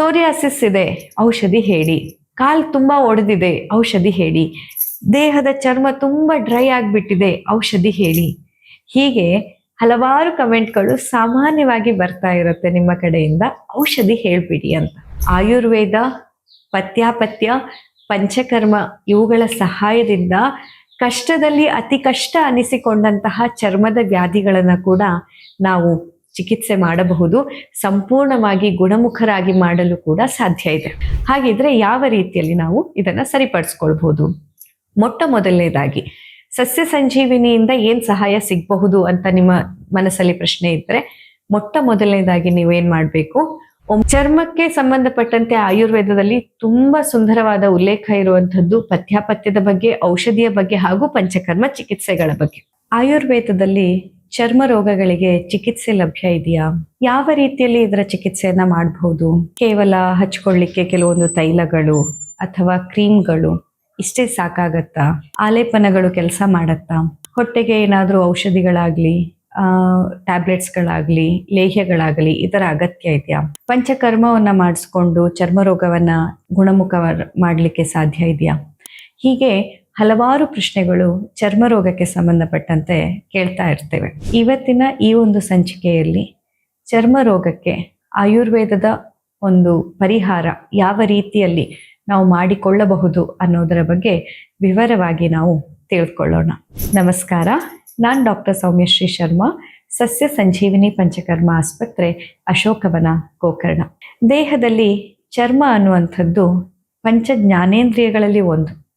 Psoriasis ಇದೆ, ಔಷಧಿ ಹೇಳಿ. ಕಾಲ್ ತುಂಬಾ ಒಡೆದಿದೆ, ಔಷಧಿ ಹೇಳಿ. ದೇಹದ ಚರ್ಮ ತುಂಬಾ ಡ್ರೈ ಆಗಿಬಿಟ್ಟಿದೆ, ಔಷಧಿ ಹೇಳಿ. ಹೀಗೆ ಹಲವಾರು ಕಮೆಂಟ್ಗಳು ಸಾಮಾನ್ಯವಾಗಿ ಬರ್ತಾ ಇರುತ್ತೆ ನಿಮ್ಮ ಕಡೆಯಿಂದ, ಔಷಧಿ ಹೇಳ್ಬಿಡಿ ಅಂತ. ಆಯುರ್ವೇದ, ಪತ್ಯಾಪತ್ಯ, ಪಂಚಕರ್ಮ ಇವುಗಳ ಸಹಾಯದಿಂದ ಕಷ್ಟದಲ್ಲಿ ಅತಿ ಕಷ್ಟ ಅನಿಸಿಕೊಂಡಂತಹ ಚರ್ಮದ ವ್ಯಾಧಿಗಳನ್ನು ಕೂಡ ನಾವು ಚಿಕಿತ್ಸೆ ಮಾಡಬಹುದು, ಸಂಪೂರ್ಣವಾಗಿ ಗುಣಮುಖರಾಗಿ ಮಾಡಲು ಕೂಡ ಸಾಧ್ಯ ಇದೆ. ಹಾಗಿದ್ರೆ ಯಾವ ರೀತಿಯಲ್ಲಿ ನಾವು ಇದನ್ನ ಸರಿಪಡಿಸ್ಕೊಳ್ಬಹುದು? ಮೊಟ್ಟ ಮೊದಲನೇದಾಗಿ, ಸಸ್ಯ ಸಂಜೀವಿನಿಯಿಂದ ಏನ್ ಸಹಾಯ ಸಿಗಬಹುದು ಅಂತ ನಿಮ್ಮ ಮನಸ್ಸಲ್ಲಿ ಪ್ರಶ್ನೆ ಇದ್ರೆ, ಮೊಟ್ಟ ಮೊದಲನೇದಾಗಿ ನೀವೇನ್ ಮಾಡಬೇಕು? ಚರ್ಮಕ್ಕೆ ಸಂಬಂಧಪಟ್ಟಂತೆ ಆಯುರ್ವೇದದಲ್ಲಿ ತುಂಬಾ ಸುಂದರವಾದ ಉಲ್ಲೇಖ ಇರುವಂತದ್ದು ಪಥ್ಯಾಪಥ್ಯದ ಬಗ್ಗೆ, ಔಷಧಿಯ ಬಗ್ಗೆ ಹಾಗೂ ಪಂಚಕರ್ಮ ಚಿಕಿತ್ಸೆಗಳ ಬಗ್ಗೆ. ಆಯುರ್ವೇದದಲ್ಲಿ ಚರ್ಮ ರೋಗಗಳಿಗೆ ಚಿಕಿತ್ಸೆ ಲಭ್ಯ ಇದೆಯಾ? ಯಾವ ರೀತಿಯಲ್ಲಿ ಇದರ ಚಿಕಿತ್ಸೆಯನ್ನ ಮಾಡಬಹುದು ಕೇವಲ ಹಚ್ಕೊಳ್ಳಿಕ್ಕೆ ಕೆಲವೊಂದು ತೈಲಗಳು ಅಥವಾ ಕ್ರೀಮ್ಗಳು ಇಷ್ಟೇ ಸಾಕಾಗತ್ತಾ? ಆಲೇಪನಗಳು ಕೆಲಸ ಮಾಡತ್ತಾ? ಹೊಟ್ಟೆಗೆ ಏನಾದರೂ ಔಷಧಿಗಳಾಗ್ಲಿ ಟ್ಯಾಬ್ಲೆಟ್ಸ್ಗಳಾಗ್ಲಿ, ಲೇಹ್ಯಗಳಾಗಲಿ ಇದರ ಅಗತ್ಯ ಇದೆಯಾ? ಪಂಚಕರ್ಮವನ್ನ ಮಾಡಿಸ್ಕೊಂಡು ಚರ್ಮ ರೋಗವನ್ನ ಗುಣಮುಖ ಮಾಡಲಿಕ್ಕೆ ಸಾಧ್ಯ ಇದೆಯಾ? ಹೀಗೆ ಹಲವಾರು ಪ್ರಶ್ನೆಗಳು ಚರ್ಮರೋಗಕ್ಕೆ ಸಂಬಂಧಪಟ್ಟಂತೆ ಕೇಳ್ತಾ ಇರ್ತೇವೆ. ಇವತ್ತಿನ ಈ ಒಂದು ಸಂಚಿಕೆಯಲ್ಲಿ ಚರ್ಮ ರೋಗಕ್ಕೆ ಆಯುರ್ವೇದದ ಒಂದು ಪರಿಹಾರ ಯಾವ ರೀತಿಯಲ್ಲಿ ನಾವು ಮಾಡಿಕೊಳ್ಳಬಹುದು ಅನ್ನೋದರ ಬಗ್ಗೆ ವಿವರವಾಗಿ ನಾವು ತಿಳ್ಕೊಳ್ಳೋಣ. ನಮಸ್ಕಾರ, ನಾನು ಡಾಕ್ಟರ್ ಸೌಮ್ಯಶ್ರೀ ಶರ್ಮಾ, ಸಸ್ಯ ಸಂಜೀವಿನಿ ಪಂಚಕರ್ಮ ಆಸ್ಪತ್ರೆ, ಅಶೋಕವನ ಗೋಕರ್ಣ. ದೇಹದಲ್ಲಿ ಚರ್ಮ ಅನ್ನುವಂಥದ್ದು ಪಂಚ ಜ್ಞಾನೇಂದ್ರಿಯಗಳಲ್ಲಿ ಒಂದು.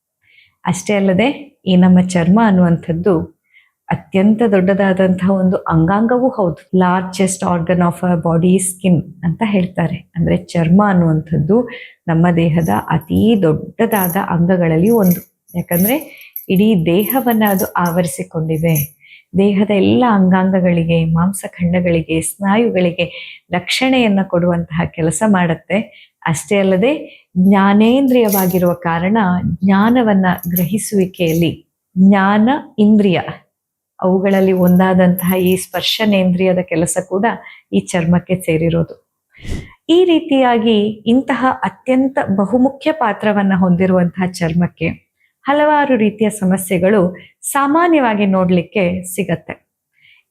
ಅಷ್ಟೇ ಅಲ್ಲದೆ ಈ ನಮ್ಮ ಚರ್ಮ ಅನ್ನುವಂಥದ್ದು ಅತ್ಯಂತ ದೊಡ್ಡದಾದಂತಹ ಒಂದು ಅಂಗಾಂಗವೂ ಹೌದು. Largest organ of a body skin ಅಂತ ಹೇಳ್ತಾರೆ. ಅಂದ್ರೆ ಚರ್ಮ ಅನ್ನುವಂಥದ್ದು ನಮ್ಮ ದೇಹದ ಅತೀ ದೊಡ್ಡದಾದ ಅಂಗಗಳಲ್ಲಿ ಒಂದು. ಯಾಕಂದ್ರೆ ಇಡೀ ದೇಹವನ್ನ ಅದು ಆವರಿಸಿಕೊಂಡಿದೆ. ದೇಹದ ಎಲ್ಲ ಅಂಗಾಂಗಗಳಿಗೆ ಮಾಂಸಖಂಡಗಳಿಗೆ ಸ್ನಾಯುಗಳಿಗೆ ರಕ್ಷಣೆಯನ್ನ ಕೊಡುವಂತಹ ಕೆಲಸ ಮಾಡುತ್ತೆ. ಅಷ್ಟೇ ಅಲ್ಲದೆ ಜ್ಞಾನೇಂದ್ರಿಯವಾಗಿರುವ ಕಾರಣ ಜ್ಞಾನವನ್ನ ಗ್ರಹಿಸುವಿಕೆಯಲ್ಲಿ ಜ್ಞಾನ ಇಂದ್ರಿಯ, ಅವುಗಳಲ್ಲಿ ಒಂದಾದಂತಹ ಈ ಸ್ಪರ್ಶನೇಂದ್ರಿಯದ ಕೆಲಸ ಕೂಡ ಈ ಚರ್ಮಕ್ಕೆ ಸೇರಿರೋದು. ಈ ರೀತಿಯಾಗಿ ಇಂತಹ ಅತ್ಯಂತ ಬಹುಮುಖ್ಯ ಪಾತ್ರವನ್ನ ಹೊಂದಿರುವಂತಹ ಚರ್ಮಕ್ಕೆ ಹಲವಾರು ರೀತಿಯ ಸಮಸ್ಯೆಗಳು ಸಾಮಾನ್ಯವಾಗಿ ನೋಡಲಿಕ್ಕೆ ಸಿಗತ್ತೆ.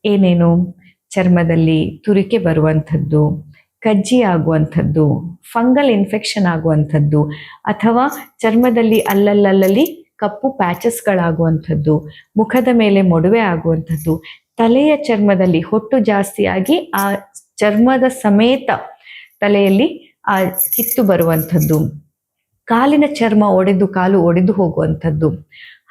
ಏನೇನು? ಚರ್ಮದಲ್ಲಿ ತುರಿಕೆ ಬರುವಂಥದ್ದು ಕಜ್ಜಿ ಆಗುವಂಥದ್ದು, ಫಂಗಲ್ ಇನ್ಫೆಕ್ಷನ್ ಆಗುವಂಥದ್ದು, ಅಥವಾ ಚರ್ಮದಲ್ಲಿ ಅಲ್ಲಲ್ಲಲ್ಲಿ ಕಪ್ಪು ಪ್ಯಾಚಸ್ಗಳಾಗುವಂಥದ್ದು, ಮುಖದ ಮೇಲೆ ಮೊಡವೆ ಆಗುವಂಥದ್ದು, ತಲೆಯ ಚರ್ಮದಲ್ಲಿ ಹೊಟ್ಟು ಜಾಸ್ತಿಯಾಗಿ ಆ ಚರ್ಮದ ಸಮೇತ ತಲೆಯಲ್ಲಿ ಆ ಕಿತ್ತು ಬರುವಂಥದ್ದು, ಕಾಲಿನ ಚರ್ಮ ಒಡೆದು, ಕಾಲು ಒಡೆದು ಹೋಗುವಂಥದ್ದು.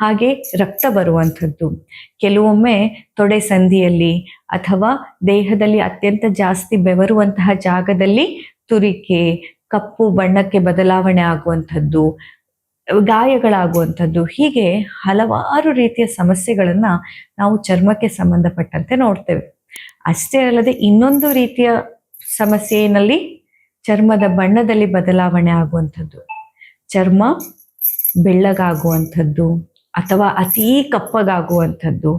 ಹಾಗೆ ರಕ್ತ ಬರುವಂಥದ್ದು. ಕೆಲವೊಮ್ಮೆ ತೊಡೆ ಸಂಧಿಯಲ್ಲಿ ಅಥವಾ ದೇಹದಲ್ಲಿ ಅತ್ಯಂತ ಜಾಸ್ತಿ ಬೆವರುವಂತಹ ಜಾಗದಲ್ಲಿ ತುರಿಕೆ, ಕಪ್ಪು ಬಣ್ಣಕ್ಕೆ ಬದಲಾವಣೆ ಆಗುವಂಥದ್ದು, ಗಾಯಗಳಾಗುವಂಥದ್ದು, ಹೀಗೆ ಹಲವಾರು ರೀತಿಯ ಸಮಸ್ಯೆಗಳನ್ನು ನಾವು ಚರ್ಮಕ್ಕೆ ಸಂಬಂಧಪಟ್ಟಂತೆ ನೋಡ್ತೇವೆ. ಅಷ್ಟೇ ಅಲ್ಲದೆ ಇನ್ನೊಂದು ರೀತಿಯ ಸಮಸ್ಯೆಯಲ್ಲಿ ಚರ್ಮದ ಬಣ್ಣದಲ್ಲಿ ಬದಲಾವಣೆ ಆಗುವಂಥದ್ದು. ಚರ್ಮ ಬೆಳ್ಳಗಾಗುವಂಥದ್ದು. ಅಥವಾ ಅತೀ ಕಪ್ಪಗಾಗುವಂಥದ್ದು.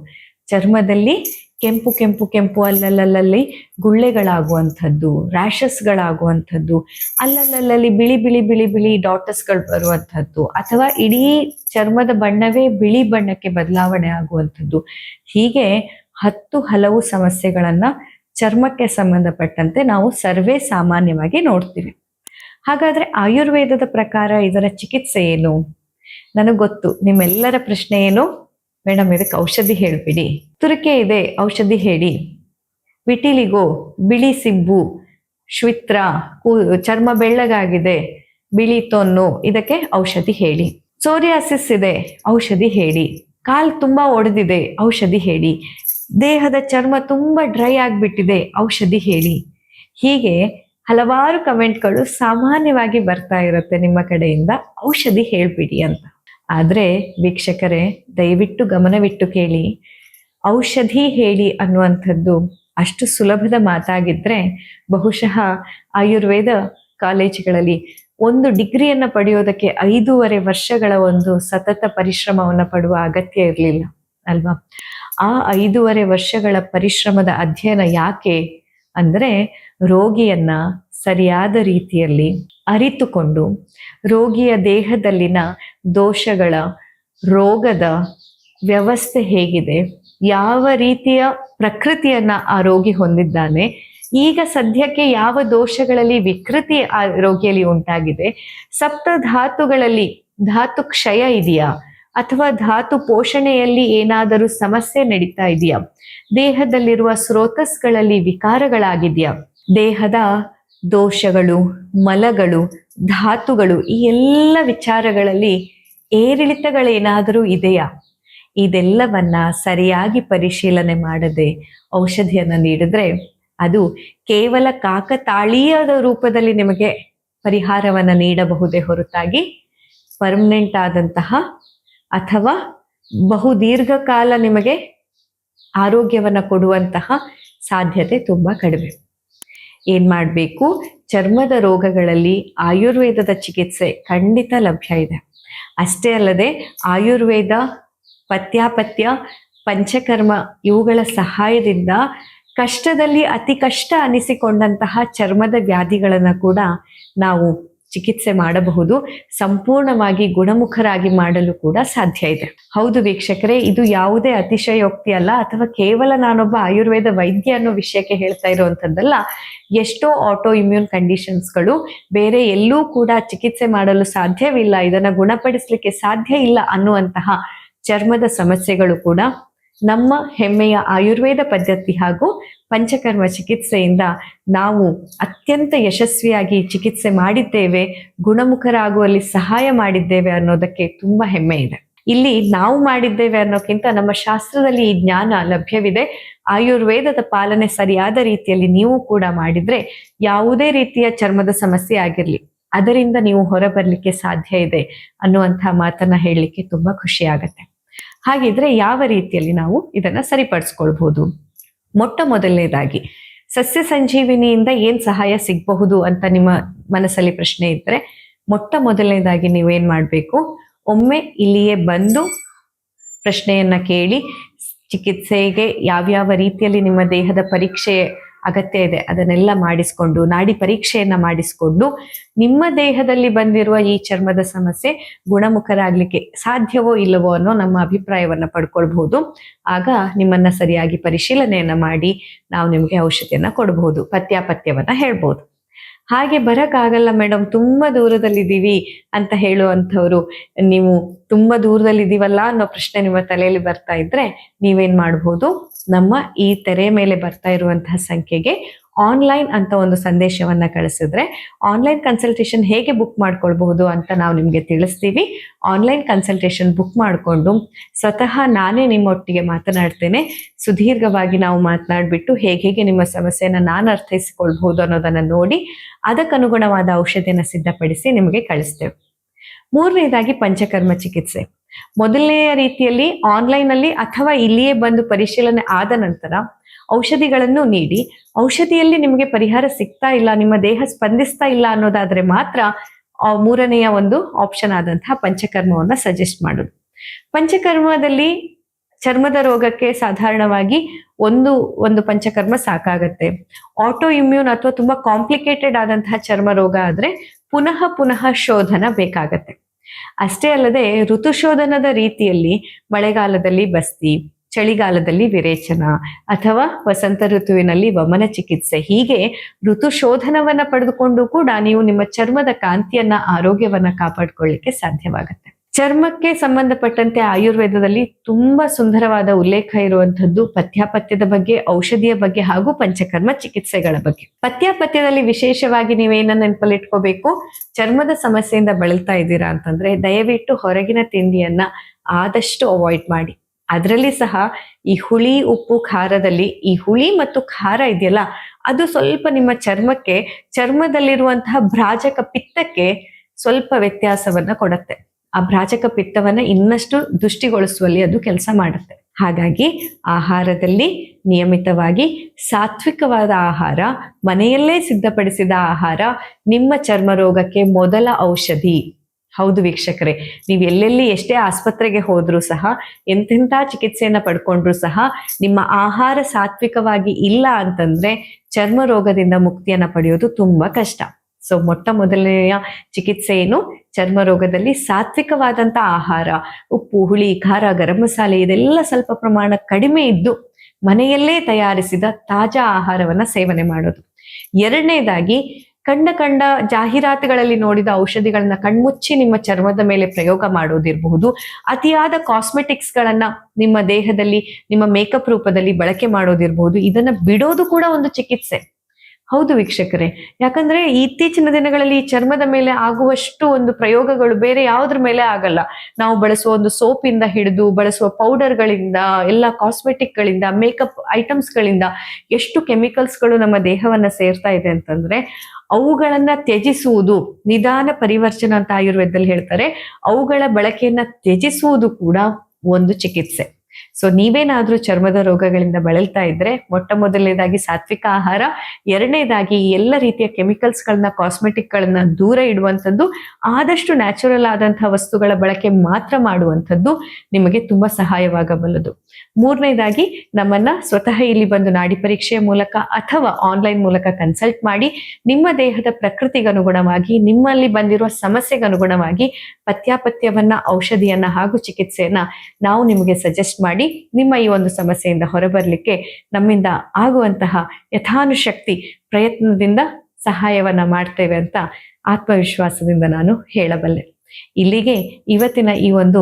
ಚರ್ಮದಲ್ಲಿ ಕೆಂಪು ಕೆಂಪು ಕೆಂಪು, ಅಲ್ಲಲ್ಲಲ್ಲಿ ಗುಳ್ಳೆಗಳಾಗುವಂಥದ್ದು ರ್ಯಾಷಸ್ಗಳಾಗುವಂಥದ್ದು ಅಲ್ಲಲ್ಲಲ್ಲಿ ಬಿಳಿ ಬಿಳಿ ಬಿಳಿ ಬಿಳಿ ಡಾಟಸ್ಗಳು ಬರುವಂಥದ್ದು, ಅಥವಾ ಇಡೀ ಚರ್ಮದ ಬಣ್ಣವೇ ಬಿಳಿ ಬಣ್ಣಕ್ಕೆ ಬದಲಾವಣೆ ಆಗುವಂಥದ್ದು. ಹೀಗೆ ಹತ್ತು ಹಲವು ಸಮಸ್ಯೆಗಳನ್ನು ಚರ್ಮಕ್ಕೆ ಸಂಬಂಧಪಟ್ಟಂತೆ ನಾವು ಸರ್ವೇ ಸಾಮಾನ್ಯವಾಗಿ ನೋಡ್ತೀವಿ. ಹಾಗಾದ್ರೆ ಆಯುರ್ವೇದದ ಪ್ರಕಾರ ಇದರ ಚಿಕಿತ್ಸೆ ಏನು? ನನಗೆ ಗೊತ್ತು, ನಿಮ್ಮೆಲ್ಲರ ಪ್ರಶ್ನೆ ಏನು? ಮೇಡಮ್ ಇದಕ್ಕೆ ಔಷಧಿ ಹೇಳ್ಬಿಡಿ. ತುರಿಕೆ ಇದೆ, ಔಷಧಿ ಹೇಳಿ. ವಿಟಿಲಿಗೋ, ಬಿಳಿ ಸಿಬ್ಬು ಶ್ವಿತ್ರ, ಕೂ, ಚರ್ಮ ಬೆಳ್ಳಗಾಗಿದೆ, ಬಿಳಿ ತೊನ್ನು, ಇದಕ್ಕೆ ಔಷಧಿ ಹೇಳಿ. ಸೋರಿಯಾಸಿಸ್ ಇದೆ, ಔಷಧಿ ಹೇಳಿ. ಕಾಲ್ ತುಂಬಾ ಒಡೆದಿದೆ, ಔಷಧಿ ಹೇಳಿ. ದೇಹದ ಚರ್ಮ ತುಂಬಾ ಡ್ರೈ ಆಗಿಬಿಟ್ಟಿದೆ, ಔಷಧಿ ಹೇಳಿ. ಹೀಗೆ ಹಲವಾರು ಕಮೆಂಟ್ಗಳು ಸಾಮಾನ್ಯವಾಗಿ ಬರ್ತಾ ಇರುತ್ತೆ ನಿಮ್ಮ ಕಡೆಯಿಂದ. ಔಷಧಿ ಹೇಳ್ಬಿಡಿ ಅಂತ. ಆದ್ರೆ ವೀಕ್ಷಕರೇ, ದಯವಿಟ್ಟು ಗಮನವಿಟ್ಟು ಕೇಳಿ. ಔಷಧಿ ಹೇಳಿ ಅನ್ನುವಂಥದ್ದು ಅಷ್ಟು ಸುಲಭದ ಮಾತಾಗಿದ್ರೆ ಬಹುಶಃ ಆಯುರ್ವೇದ ಕಾಲೇಜುಗಳಲ್ಲಿ ಒಂದು ಡಿಗ್ರಿಯನ್ನು ಪಡೆಯೋದಕ್ಕೆ ಐದೂವರೆ ವರ್ಷಗಳ ಒಂದು ಸತತ ಪರಿಶ್ರಮವನ್ನು ಪಡುವ ಅಗತ್ಯ ಇರಲಿಲ್ಲ, ಅಲ್ವಾ? ಆ ಐದೂವರೆ ವರ್ಷಗಳ ಪರಿಶ್ರಮದ ಅಧ್ಯಯನ ಯಾಕೆ ಅಂದ್ರೆ ರೋಗಿಯನ್ನ ಸರಿಯಾದ ರೀತಿಯಲ್ಲಿ ಅರಿತುಕೊಂಡು ರೋಗಿಯ ದೇಹದಲ್ಲಿನ ದೋಷಗಳ ರೋಗದ ವ್ಯವಸ್ಥೆ ಹೇಗಿದೆ, ಯಾವ ರೀತಿಯ ಪ್ರಕೃತಿಯನ್ನ ಆ ರೋಗಿ ಹೊಂದಿದ್ದಾನೆ, ಈಗ ಸದ್ಯಕ್ಕೆ ಯಾವ ದೋಷಗಳಲ್ಲಿ ವಿಕೃತಿ ಆ ರೋಗಿಯಲ್ಲಿ ಉಂಟಾಗಿದೆ, ಸಪ್ತ ಧಾತುಗಳಲ್ಲಿ ಧಾತು ಕ್ಷಯ ಇದೆಯಾ, ಅಥವಾ ಧಾತು ಪೋಷಣೆಯಲ್ಲಿ ಏನಾದರೂ ಸಮಸ್ಯೆ ನಡೀತಾ ಇದೆಯಾ, ದೇಹದಲ್ಲಿರುವ ಸ್ರೋತಸ್ಗಳಲ್ಲಿ ವಿಕಾರಗಳಾಗಿದೆಯಾ, ದೇಹದ ದೋಷಗಳು, ಮಲಗಳು, ಧಾತುಗಳು ಈ ಎಲ್ಲ ವಿಚಾರಗಳಲ್ಲಿ ಏರಿಳಿತಗಳೇನಾದರೂ ಇದೆಯಾ? ಇದೆಲ್ಲವನ್ನ ಸರಿಯಾಗಿ ಪರಿಶೀಲನೆ ಮಾಡದೆ ಔಷಧಿಯನ್ನು ನೀಡಿದ್ರೆ ಅದು ಕೇವಲ ಕಾಕತಾಳೀಯದ ರೂಪದಲ್ಲಿ ನಿಮಗೆ ಪರಿಹಾರವನ್ನು ನೀಡಬಹುದೇ ಹೊರತಾಗಿ ಪರ್ಮನೆಂಟ್ ಆದಂತಹ ಅಥವಾ ಬಹು ದೀರ್ಘಕಾಲ ನಿಮಗೆ ಆರೋಗ್ಯವನ್ನು ಕೊಡುವಂತಹ ಸಾಧ್ಯತೆ ತುಂಬ ಕಡಿಮೆ. ಏನ್ ಮಾಡಬೇಕು? ಚರ್ಮದ ರೋಗಗಳಲ್ಲಿ ಆಯುರ್ವೇದದ ಚಿಕಿತ್ಸೆ ಖಂಡಿತ ಲಭ್ಯ ಇದೆ. ಅಷ್ಟೇ ಅಲ್ಲದೆ ಆಯುರ್ವೇದ ಪತ್ಯಾಪತ್ಯ ಪಂಚಕರ್ಮ ಇವುಗಳ ಸಹಾಯದಿಂದ ಕಷ್ಟದಲ್ಲಿ ಅತಿ ಕಷ್ಟ ಅನಿಸಿಕೊಂಡಂತಹ ಚರ್ಮದ ವ್ಯಾಧಿಗಳನ್ನು ಕೂಡ ನಾವು ಚಿಕಿತ್ಸೆ ಮಾಡಬಹುದು. ಸಂಪೂರ್ಣವಾಗಿ ಗುಣಮುಖರಾಗಿ ಮಾಡಲು ಕೂಡ ಸಾಧ್ಯ ಇದೆ. ಹೌದು ವೀಕ್ಷಕರೇ, ಇದು ಯಾವುದೇ ಅತಿಶಯೋಕ್ತಿ ಅಲ್ಲ, ಅಥವಾ ಕೇವಲ ನಾನೊಬ್ಬ ಆಯುರ್ವೇದ ವೈದ್ಯ ಅನ್ನೋ ವಿಷಯಕ್ಕೆ ಹೇಳ್ತಾ ಇರುವಂತದ್ದಲ್ಲ ಎಷ್ಟೋ ಆಟೋ ಇಮ್ಯೂನ್ ಕಂಡೀಷನ್ಸ್ಗಳು ಬೇರೆ ಎಲ್ಲೂ ಕೂಡ ಚಿಕಿತ್ಸೆ ಮಾಡಲು ಸಾಧ್ಯವಿಲ್ಲ, ಇದನ್ನ ಗುಣಪಡಿಸಲಿಕ್ಕೆ ಸಾಧ್ಯ ಇಲ್ಲ ಅನ್ನುವಂತಹ ಚರ್ಮದ ಸಮಸ್ಯೆಗಳು ಕೂಡ ನಮ್ಮ ಹೆಮ್ಮೆಯ ಆಯುರ್ವೇದ ಪದ್ಧತಿ ಹಾಗೂ ಪಂಚಕರ್ಮ ಚಿಕಿತ್ಸೆಯಿಂದ ನಾವು ಅತ್ಯಂತ ಯಶಸ್ವಿಯಾಗಿ ಚಿಕಿತ್ಸೆ ಮಾಡಿದ್ದೇವೆ, ಗುಣಮುಖರಾಗುವಲ್ಲಿ ಸಹಾಯ ಮಾಡಿದ್ದೇವೆ ಅನ್ನೋದಕ್ಕೆ ತುಂಬಾ ಹೆಮ್ಮೆ ಇದೆ. ಇಲ್ಲಿ ನಾವು ಮಾಡಿದ್ದೇವೆ ಅನ್ನೋಕ್ಕಿಂತ ನಮ್ಮ ಶಾಸ್ತ್ರದಲ್ಲಿ ಈ ಜ್ಞಾನ ಲಭ್ಯವಿದೆ. ಆಯುರ್ವೇದದ ಪಾಲನೆ ಸರಿಯಾದ ರೀತಿಯಲ್ಲಿ ನೀವು ಕೂಡ ಮಾಡಿದ್ರೆ ಯಾವುದೇ ರೀತಿಯ ಚರ್ಮದ ಸಮಸ್ಯೆ ಆಗಿರ್ಲಿ, ಅದರಿಂದ ನೀವು ಹೊರಬರ್ಲಿಕ್ಕೆ ಸಾಧ್ಯ ಇದೆ ಅನ್ನುವಂತಹ ಮಾತನ್ನ ಹೇಳಲಿಕ್ಕೆ ತುಂಬಾ ಖುಷಿ ಆಗತ್ತೆ. ಹಾಗಿದ್ರೆ ಯಾವ ರೀತಿಯಲ್ಲಿ ನಾವು ಇದನ್ನ ಸರಿಪಡಿಸ್ಕೊಳ್ಬಹುದು ಮೊಟ್ಟ ಮೊದಲನೇದಾಗಿ, ಸಸ್ಯ ಸಂಜೀವಿನಿಯಿಂದ ಏನ್ ಸಹಾಯ ಸಿಗಬಹುದು ಅಂತ ನಿಮ್ಮ ಮನಸ್ಸಲ್ಲಿ ಪ್ರಶ್ನೆ ಇದ್ರೆ, ಮೊಟ್ಟ ಮೊದಲನೇದಾಗಿ ನೀವೇನ್ ಮಾಡಬೇಕು? ಒಮ್ಮೆ ಇಲ್ಲಿಯೇ ಬಂದು ಪ್ರಶ್ನೆಯನ್ನ ಕೇಳಿ, ಚಿಕಿತ್ಸೆಗೆ ಯಾವ್ಯಾವ ರೀತಿಯಲ್ಲಿ ನಿಮ್ಮ ದೇಹದ ಪರೀಕ್ಷೆ ಅಗತ್ಯ ಇದೆ. ಅದನ್ನೆಲ್ಲ ಮಾಡಿಸ್ಕೊಂಡು, ನಾಡಿ ಪರೀಕ್ಷೆಯನ್ನ ಮಾಡಿಸ್ಕೊಂಡು, ನಿಮ್ಮ ದೇಹದಲ್ಲಿ ಬಂದಿರುವ ಈ ಚರ್ಮದ ಸಮಸ್ಯೆ ಗುಣಮುಖರಾಗ್ಲಿಕ್ಕೆ ಸಾಧ್ಯವೋ ಇಲ್ಲವೋ ಅನ್ನೋ ನಮ್ಮ ಅಭಿಪ್ರಾಯವನ್ನ ಪಡ್ಕೊಳ್ಬಹುದು. ಆಗ ನಿಮ್ಮನ್ನ ಸರಿಯಾಗಿ ಪರಿಶೀಲನೆಯನ್ನ ಮಾಡಿ, ನಾವು ನಿಮಗೆ ಔಷಧಿಯನ್ನ ಕೊಡಬಹುದು ಪತ್ಯಾಪತ್ಯವನ್ನ ಹೇಳ್ಬೋದು. ಹಾಗೆ ಬರಕ್ಕಾಗಲ್ಲ ಮೇಡಮ್, ತುಂಬಾ ದೂರದಲ್ಲಿದ್ದೀವಿ ಅಂತ ಹೇಳುವಂಥವ್ರು. ನೀವು ತುಂಬಾ ದೂರದಲ್ಲಿದ್ದೀವಲ್ಲ ಅನ್ನೋ ಪ್ರಶ್ನೆ ನಿಮ್ಮ ತಲೆಯಲ್ಲಿ ಬರ್ತಾ ಇದ್ರೆ ನೀವೇನ್ ಮಾಡ್ಬೋದು? ನಮ್ಮ ಈ ತೆರೆ ಮೇಲೆ ಬರ್ತಾ ಇರುವಂತಹ ಸಂಖ್ಯೆಗೆ ಆನ್ಲೈನ್ ಅಂತ ಒಂದು ಸಂದೇಶವನ್ನ ಕಳಿಸಿದ್ರೆ ಆನ್ಲೈನ್ ಕನ್ಸಲ್ಟೇಷನ್ ಹೇಗೆ ಬುಕ್ ಮಾಡ್ಕೊಳ್ಬಹುದು ಅಂತ ನಾವು ನಿಮಗೆ ತಿಳಿಸ್ತೀವಿ. ಆನ್ಲೈನ್ ಕನ್ಸಲ್ಟೇಷನ್ ಬುಕ್ ಮಾಡಿಕೊಂಡು ಸ್ವತಃ ನಾನೇ ನಿಮ್ಮೊಟ್ಟಿಗೆ ಮಾತನಾಡ್ತೇನೆ. ಸುದೀರ್ಘವಾಗಿ ನಾವು ಮಾತನಾಡಿಬಿಟ್ಟು ಹೇಗೆ ಹೇಗೆ ನಿಮ್ಮ ಸಮಸ್ಯೆಯನ್ನು ನಾನು ಅರ್ಥೈಸಿಕೊಳ್ಬಹುದು ಅನ್ನೋದನ್ನ ನೋಡಿ, ಅದಕ್ಕನುಗುಣವಾದ ಔಷಧಿಯನ್ನ ಸಿದ್ಧಪಡಿಸಿ ನಿಮಗೆ ಕಳಿಸ್ತೇವೆ. ಮೂರನೇದಾಗಿ ಪಂಚಕರ್ಮ ಚಿಕಿತ್ಸೆ. ಮೊದಲನೆಯ ರೀತಿಯಲ್ಲಿ ಆನ್ಲೈನ್ ಅಲ್ಲಿ ಅಥವಾ ಇಲ್ಲಿಯೇ ಬಂದು ಪರಿಶೀಲನೆ ಆದ ನಂತರ ಔಷಧಿಗಳನ್ನು ನೀಡಿ. ಔಷಧಿಯಲ್ಲಿ ನಿಮಗೆ ಪರಿಹಾರ ಸಿಗ್ತಾ ಇಲ್ಲ, ನಿಮ್ಮ ದೇಹ ಸ್ಪಂದಿಸ್ತಾ ಇಲ್ಲ ಅನ್ನೋದಾದ್ರೆ ಮಾತ್ರ ಮೂರನೆಯ ಒಂದು ಆಪ್ಷನ್ ಆದಂತಹ ಪಂಚಕರ್ಮವನ್ನ ಸಜೆಸ್ಟ್ ಮಾಡೋದು ಪಂಚಕರ್ಮದಲ್ಲಿ ಚರ್ಮದ ರೋಗಕ್ಕೆ ಸಾಧಾರಣವಾಗಿ ಒಂದು ಒಂದು ಪಂಚಕರ್ಮ ಸಾಕಾಗತ್ತೆ. ಆಟೋ ಇಮ್ಯೂನ್ ಅಥವಾ ತುಂಬಾ ಕಾಂಪ್ಲಿಕೇಟೆಡ್ ಆದಂತಹ ಚರ್ಮ ರೋಗ ಆದ್ರೆ ಪುನಃ ಪುನಃ ಶೋಧನ ಬೇಕಾಗತ್ತೆ. ಅಷ್ಟೇ ಅಲ್ಲದೆ ಋತುಶೋಧನದ ರೀತಿಯಲ್ಲಿ ಮಳೆಗಾಲದಲ್ಲಿ ಬಸ್ತಿ ಚಳಿಗಾಲದಲ್ಲಿ ವಿರೇಚನ ಅಥವಾ ವಸಂತ ಋತುವಿನಲ್ಲಿ ವಮನ ಚಿಕಿತ್ಸೆ. ಹೀಗೆ ಋತು ಶೋಧನವನ್ನ ಪಡೆದುಕೊಂಡು ಕೂಡ ನೀವು ನಿಮ್ಮ ಚರ್ಮದ ಕಾಂತಿಯನ್ನ, ಆರೋಗ್ಯವನ್ನ ಕಾಪಾಡ್ಕೊಳ್ಳಿಕ್ಕೆ ಸಾಧ್ಯವಾಗುತ್ತೆ. ಚರ್ಮಕ್ಕೆ ಸಂಬಂಧಪಟ್ಟಂತೆ ಆಯುರ್ವೇದದಲ್ಲಿ ತುಂಬಾ ಸುಂದರವಾದ ಉಲ್ಲೇಖ ಇರುವಂತದ್ದು ಪಥ್ಯಾಪತ್ಯದ ಬಗ್ಗೆ, ಔಷಧಿಯ ಬಗ್ಗೆ ಹಾಗೂ ಪಂಚಕರ್ಮ ಚಿಕಿತ್ಸೆಗಳ ಬಗ್ಗೆ. ಪಥ್ಯಾಪತ್ಯದಲ್ಲಿ ವಿಶೇಷವಾಗಿ ನೀವೇನ ನೆನಪಲ್ಲಿಟ್ಕೋಬೇಕು? ಚರ್ಮದ ಸಮಸ್ಯೆಯಿಂದ ಬಳಲ್ತಾ ಇದ್ದೀರಾ ಅಂತಂದ್ರೆ ದಯವಿಟ್ಟು ಹೊರಗಿನ ತಿಂಡಿಯನ್ನ ಆದಷ್ಟು ಅವಾಯ್ಡ್ ಮಾಡಿ. ಅದರಲ್ಲಿ ಸಹ ಈ ಹುಳಿ, ಉಪ್ಪು, ಖಾರದಲ್ಲಿ ಈ ಹುಳಿ ಮತ್ತು ಖಾರ ಇದೆಯಲ್ಲ, ಅದು ಸ್ವಲ್ಪ ನಿಮ್ಮ ಚರ್ಮಕ್ಕೆ, ಚರ್ಮದಲ್ಲಿರುವಂತಹ ಭ್ರಾಜಕ ಪಿತ್ತಕ್ಕೆ ಸ್ವಲ್ಪ ವ್ಯತ್ಯಾಸವನ್ನ ಕೊಡತ್ತೆ. ಆ ಭ್ರಾಜಕ ಪಿತ್ತವನ್ನ ಇನ್ನಷ್ಟು ದೃಷ್ಟಿಗೊಳಿಸುವಲ್ಲಿ ಅದು ಕೆಲಸ ಮಾಡುತ್ತೆ. ಹಾಗಾಗಿ ಆಹಾರದಲ್ಲಿ ನಿಯಮಿತವಾಗಿ ಸಾತ್ವಿಕವಾದ ಆಹಾರ, ಮನೆಯಲ್ಲೇ ಸಿದ್ಧಪಡಿಸಿದ ಆಹಾರ, ನಿಮ್ಮ ಚರ್ಮ ರೋಗಕ್ಕೆ ಮೊದಲ ಔಷಧಿ. ಹೌದು ವೀಕ್ಷಕರೇ, ನೀವು ಎಲ್ಲೆಲ್ಲಿ ಎಷ್ಟೇ ಆಸ್ಪತ್ರೆಗೆ ಹೋದ್ರೂ ಸಹ, ಎಂತೆಂಥ ಚಿಕಿತ್ಸೆಯನ್ನ ಪಡ್ಕೊಂಡ್ರೂ ಸಹ, ನಿಮ್ಮ ಆಹಾರ ಸಾತ್ವಿಕವಾಗಿ ಇಲ್ಲ ಅಂತಂದ್ರೆ ಚರ್ಮ ರೋಗದಿಂದ ಮುಕ್ತಿಯನ್ನ ಪಡೆಯೋದು ತುಂಬಾ ಕಷ್ಟ. ಸೊ ಮೊಟ್ಟ ಮೊದಲನೆಯ ಚಿಕಿತ್ಸೆ ಏನು? ಚರ್ಮ ರೋಗದಲ್ಲಿ ಸಾತ್ವಿಕವಾದಂತ ಆಹಾರ, ಉಪ್ಪು, ಹುಳಿ, ಖಾರ, ಗರಂ ಮಸಾಲೆ ಇದೆಲ್ಲ ಸ್ವಲ್ಪ ಪ್ರಮಾಣ ಕಡಿಮೆ ಇದ್ದು ಮನೆಯಲ್ಲೇ ತಯಾರಿಸಿದ ತಾಜಾ ಆಹಾರವನ್ನ ಸೇವನೆ ಮಾಡೋದು. ಎರಡನೇದಾಗಿ ಕಂಡ ಕಂಡ ಜಾಹೀರಾತುಗಳಲ್ಲಿ ನೋಡಿದ ಔಷಧಿಗಳನ್ನ ಕಣ್ಮುಚ್ಚಿ ನಿಮ್ಮ ಚರ್ಮದ ಮೇಲೆ ಪ್ರಯೋಗ ಮಾಡೋದಿರಬಹುದು. ಅತಿಯಾದ ಕಾಸ್ಮೆಟಿಕ್ಸ್ ಗಳನ್ನ ನಿಮ್ಮ ದೇಹದಲ್ಲಿ, ನಿಮ್ಮ ಮೇಕಪ್ ರೂಪದಲ್ಲಿ ಬಳಕೆ ಮಾಡೋದಿರಬಹುದು. ಇದನ್ನ ಬಿಡೋದು ಕೂಡ ಒಂದು ಚಿಕಿತ್ಸೆ. ಹೌದು ವೀಕ್ಷಕರೇ. ಯಾಕಂದ್ರೆ ಇತ್ತೀಚಿನ ದಿನಗಳಲ್ಲಿ ಚರ್ಮದ ಮೇಲೆ ಆಗುವಷ್ಟು ಒಂದು ಪ್ರಯೋಗಗಳು ಬೇರೆ ಯಾವುದ್ರ ಮೇಲೆ ಆಗಲ್ಲ. ನಾವು ಬಳಸುವ ಒಂದು ಸೋಪಿಂದ ಹಿಡಿದು, ಬಳಸುವ ಪೌಡರ್ಗಳಿಂದ, ಎಲ್ಲ ಕಾಸ್ಮೆಟಿಕ್ಗಳಿಂದ, ಮೇಕಪ್ ಐಟಮ್ಸ್ಗಳಿಂದ ಎಷ್ಟು ಕೆಮಿಕಲ್ಸ್ಗಳು ನಮ್ಮ ದೇಹವನ್ನ ಸೇರ್ತಾ ಇದೆ ಅಂತಂದ್ರೆ, ಅವುಗಳನ್ನ ತ್ಯಜಿಸುವುದು, ನಿಧಾನ ಪರಿವರ್ತನ ಅಂತ ಆಯುರ್ವೇದದಲ್ಲಿ ಹೇಳ್ತಾರೆ, ಅವುಗಳ ಬಳಕೆಯನ್ನ ತ್ಯಜಿಸುವುದು ಕೂಡ ಒಂದು ಚಿಕಿತ್ಸೆ. ಸೊ ನೀವೇನಾದ್ರೂ ಚರ್ಮದ ರೋಗಗಳಿಂದ ಬಳಲ್ತಾ ಇದ್ರೆ ಮೊಟ್ಟ ಮೊದಲನೇದಾಗಿ ಸಾತ್ವಿಕ ಆಹಾರ, ಎರಡನೇದಾಗಿ ಎಲ್ಲ ರೀತಿಯ ಕೆಮಿಕಲ್ಸ್ ಗಳನ್ನ ಕಾಸ್ಮೆಟಿಕ್ ಗಳನ್ನ ದೂರ ಇಡುವಂಥದ್ದು, ಆದಷ್ಟು ನ್ಯಾಚುರಲ್ ಆದಂತಹ ವಸ್ತುಗಳ ಬಳಕೆ ಮಾತ್ರ ಮಾಡುವಂಥದ್ದು ನಿಮಗೆ ತುಂಬಾ ಸಹಾಯವಾಗಬಲ್ಲದು. ಮೂರನೇದಾಗಿ ನಮ್ಮನ್ನ ಸ್ವತಃ ಇಲ್ಲಿ ಬಂದು ನಾಡಿ ಪರೀಕ್ಷೆಯ ಮೂಲಕ ಅಥವಾ ಆನ್ಲೈನ್ ಮೂಲಕ ಕನ್ಸಲ್ಟ್ ಮಾಡಿ, ನಿಮ್ಮ ದೇಹದ ಪ್ರಕೃತಿಗನುಗುಣವಾಗಿ, ನಿಮ್ಮಲ್ಲಿ ಬಂದಿರುವ ಸಮಸ್ಯೆಗನುಗುಣವಾಗಿ ಪಥ್ಯಾಪಥ್ಯವನ್ನ, ಔಷಧಿಯನ್ನ ಹಾಗೂ ಚಿಕಿತ್ಸೆಯನ್ನ ನಾವು ನಿಮಗೆ ಸಜೆಸ್ಟ್ ಮಾಡಿ ನಿಮ್ಮ ಈ ಒಂದು ಸಮಸ್ಯೆಯಿಂದ ಹೊರಬರಲಿಕ್ಕೆ ನಮ್ಮಿಂದ ಆಗುವಂತಹ ಯಥಾನುಶಕ್ತಿ ಪ್ರಯತ್ನದಿಂದ ಸಹಾಯವನ್ನ ಮಾಡ್ತೇವೆ ಅಂತ ಆತ್ಮವಿಶ್ವಾಸದಿಂದ ನಾನು ಹೇಳಬಲ್ಲೆ. ಇಲ್ಲಿಗೆ ಇವತ್ತಿನ ಈ ಒಂದು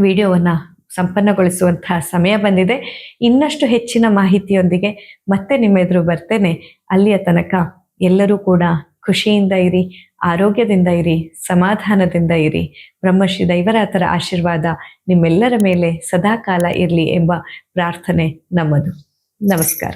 ವಿಡಿಯೋವನ್ನ ಸಂಪನ್ನಗೊಳಿಸುವಂತಹ ಸಮಯ ಬಂದಿದೆ. ಇನ್ನಷ್ಟು ಹೆಚ್ಚಿನ ಮಾಹಿತಿಯೊಂದಿಗೆ ಮತ್ತೆ ನಿಮ್ಮ ಎದುರು ಬರ್ತೇನೆ. ಅಲ್ಲಿಯ ತನಕ ಎಲ್ಲರೂ ಕೂಡ ಖುಷಿಯಿಂದ ಇರಿ, ಆರೋಗ್ಯದಿಂದ ಇರಿ, ಸಮಾಧಾನದಿಂದ ಇರಿ. ಬ್ರಹ್ಮಶ್ರೀ ದೈವರಾತರ ಆಶೀರ್ವಾದ ನಿಮ್ಮೆಲ್ಲರ ಮೇಲೆ ಸದಾಕಾಲ ಇರಲಿ ಎಂಬ ಪ್ರಾರ್ಥನೆ ನಮ್ಮದು. ನಮಸ್ಕಾರ.